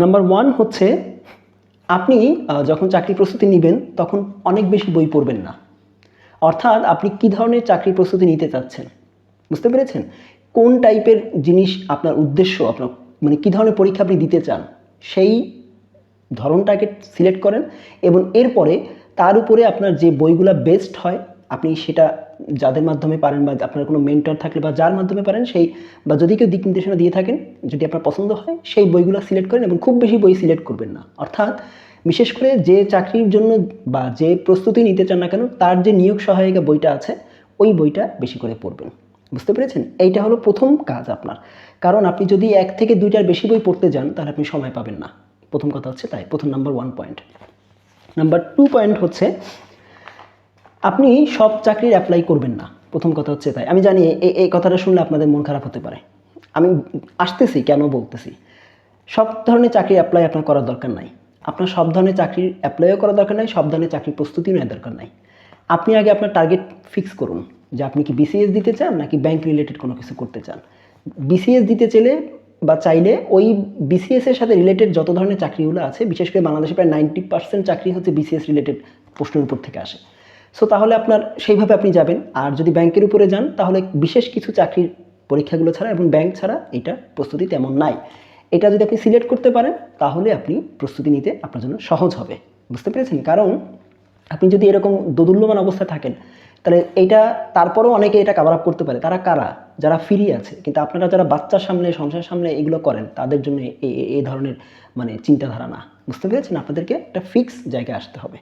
Number one হচ্ছে, আপনি যখন চাকরি প্রস্তুতি নেবেন, তখন অনেক বেশি বই পড়বেন না। অর্থাৎ আপনি কি ধরনের চাকরি প্রস্তুতি নিতে চাচ্ছেন? বুঝতে পেরেছেন? কোন টাইপের জিনিস আপনার উদ্দেশ্য, আপনার মানে কি ধরনের পরীক্ষা আপনি দিতে চান, সেই ধরনটাকে সিলেক্ট করেন এবং এরপরে তার উপরে আপনার যে বইগুলো বেস্ট হয়, আপনি সেটা যাদের মাধ্যমে পারেন বা আপনার কোনো মেন্টর থাকলে বা যার মাধ্যমে পারেন, সেই বা যদি কেউ দিক নির্দেশনা দিয়ে থাকেন, যদি আপনার পছন্দ হয়, সেই বইগুলো সিলেক্ট করেন এবং খুব বেশি বই সিলেক্ট করবেন না। অর্থাৎ বিশেষ করে যে চাকরির জন্য বা যে প্রস্তুতি নিতে চান না কেন, তার যে নিয়োগ সহায়িকা বইটা আছে, ওই বইটা বেশি করে পড়বেন। বুঝতে পেরেছেন? এইটা হলো প্রথম কাজ আপনার। কারণ আপনি যদি এক থেকে দুইটার বেশি বই পড়তে যান, তাহলে আপনি সময় পাবেন না। প্রথম কথা হচ্ছে তাই। প্রথম number one point number two point হচ্ছে আপনি সব চাকরির অ্যাপ্লাই করবেন না। প্রথম কথা হচ্ছে তাই। আমি জানি এই এই কথাটা শুনলে আপনাদের মন খারাপ হতে পারে। আমি আসতেছি, কেন বলতেছি? সব ধরনের চাকরি অ্যাপ্লাই আপনার করার দরকার নাই। আপনার সব ধরনের চাকরির অ্যাপ্লাইও করার দরকার নাই, সব ধরনের চাকরির প্রস্তুতিও নেওয়ার দরকার নাই। আপনি আগে আপনার টার্গেট ফিক্স করুন যে আপনি কি বিসিএস দিতে চান নাকি ব্যাংক রিলেটেড কোনো কিছু করতে চান। বিসিএস দিতে চাইলে বা চাইলে ওই বিসিএস এর সাথে রিলেটেড যত ধরনের চাকরিগুলো আছে, বিশেষ করে বাংলাদেশে প্রায় নাইনটি পার্সেন্ট চাকরি হচ্ছে বিসিএস রিলেটেড প্রশ্নের উপর থেকে আসে। সো তাহলে আপনার সেইভাবে আপনি যাবেন। আর যদি ব্যাংকের উপরে যান, তাহলে বিশেষ কিছু চাকরির পরীক্ষাগুলো ছাড়া এবং ব্যাংক ছাড়া এটা প্রস্তুতি তেমন নাই। এটা যদি আপনি সিলেক্ট করতে পারেন, তাহলে আপনি প্রস্তুতি নিতে আপনার জন্য সহজ হবে। বুঝতে পেরেছেন? কারণ আপনি যদি এরকম দোদুল্যমান অবস্থায় থাকেন, তাহলে এইটা তারপরেও অনেকে এটা কাভার আপ করতে পারে। তারা কারা? যারা ফ্রি আছে। কিন্তু আপনারা যারা বাচ্চার সামনে সংসার সামনে এগুলো করেন, তাদের জন্য এই ধরনের মানে চিন্তাধারা না। বুঝতে পেরেছেন? আপনাদেরকে একটা ফিক্স জায়গায় আসতে হবে।